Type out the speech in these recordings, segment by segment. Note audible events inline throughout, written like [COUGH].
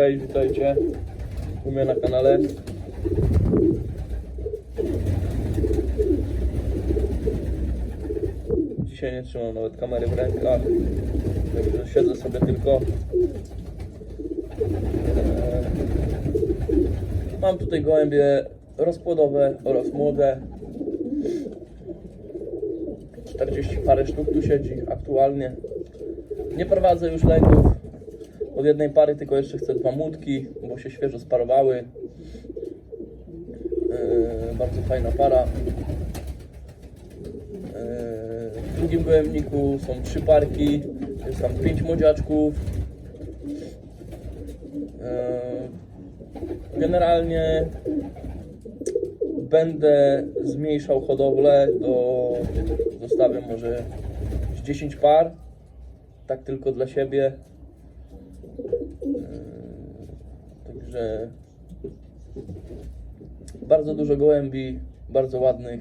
cześć, witajcie u mnie na kanale. Dzisiaj nie trzymam nawet kamery w rękach, także siedzę sobie tylko. Eee, Mam tutaj gołębie rozpłodowe oraz młode. 40 parę sztuk tu siedzi aktualnie. Nie prowadzę już lęków. Od jednej pary tylko jeszcze chcę dwa młódki, bo się świeżo sparowały. Yy, bardzo fajna para. Yy, w drugim gołębniku są trzy parki. Jest tam pięć młodziaczków. Yy, generalnie będę zmniejszał hodowlę do zostawię może z 10 par tak tylko dla siebie Yy, także bardzo dużo gołębi bardzo ładnych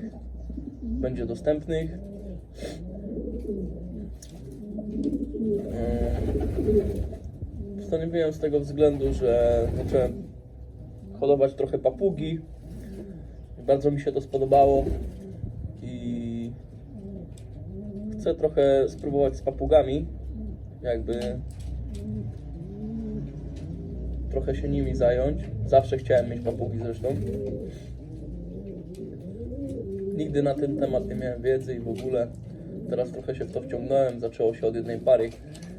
będzie dostępnych. Yy, Postanowiłem z tego względu, że zacząłem hodować trochę papugi. Bardzo mi się to spodobało i chcę trochę spróbować z papugami, jakby trochę się nimi zająć. Zawsze chciałem mieć papugi zresztą. Nigdy na ten temat nie miałem wiedzy i w ogóle teraz trochę się w to wciągnąłem. Zaczęło się od jednej pary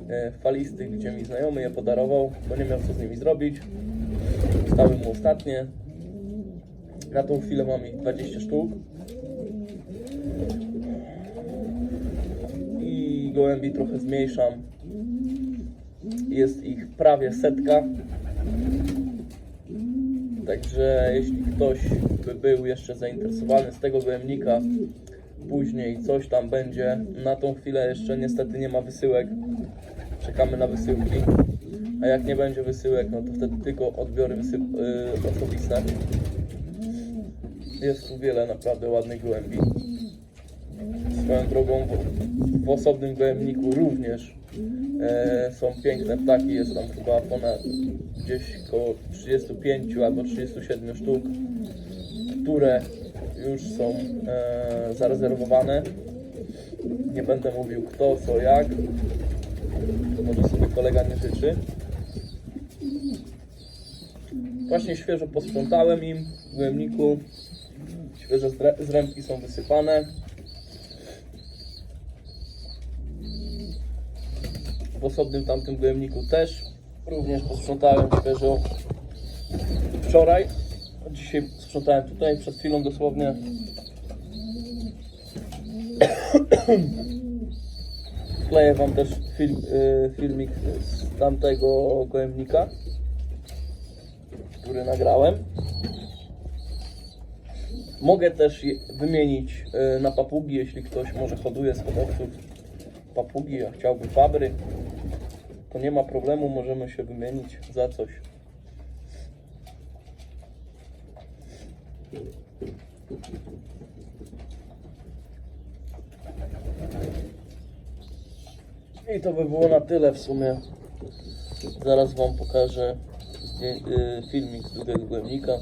e, falistych, gdzie mi znajomy je podarował, bo nie miał co z nimi zrobić. Zostały mu ostatnie. Na tą chwilę mam ich 20 sztuk. I gołębi trochę zmniejszam. Jest ich prawie setka. Także jeśli ktoś by był jeszcze zainteresowany z tego gołębnika, później coś tam będzie. Na tą chwilę jeszcze niestety nie ma wysyłek. Czekamy na wysyłki. A jak nie będzie wysyłek, no to wtedy tylko odbiory yy, osobiste. Jest tu wiele naprawdę ładnych gołębi. Swoją drogą w, w osobnym gołębniku również e, są piękne ptaki. Jest tam chyba ponad gdzieś około 35 albo 37 sztuk, które już są e, zarezerwowane. Nie będę mówił kto, co, jak. Może sobie kolega nie życzy. Właśnie świeżo posprzątałem im w gołębniku. Świeże zrębki są wysypane. W osobnym tamtym gołębniku też. Również posprzątałem świeżo wczoraj. Dzisiaj sprzątałem tutaj, przed chwilą dosłownie. [CLEARS THROAT] Wkleję Wam też film, y, filmik z tamtego gołębnika, który nagrałem. Mogę też wymienić y, na papugi, jeśli ktoś może hoduje z hodowców papugi, a chciałby fabry, to nie ma problemu, możemy się wymienić za coś. I to by było na tyle w sumie. Zaraz Wam pokażę y, filmik z drugiego głębnika.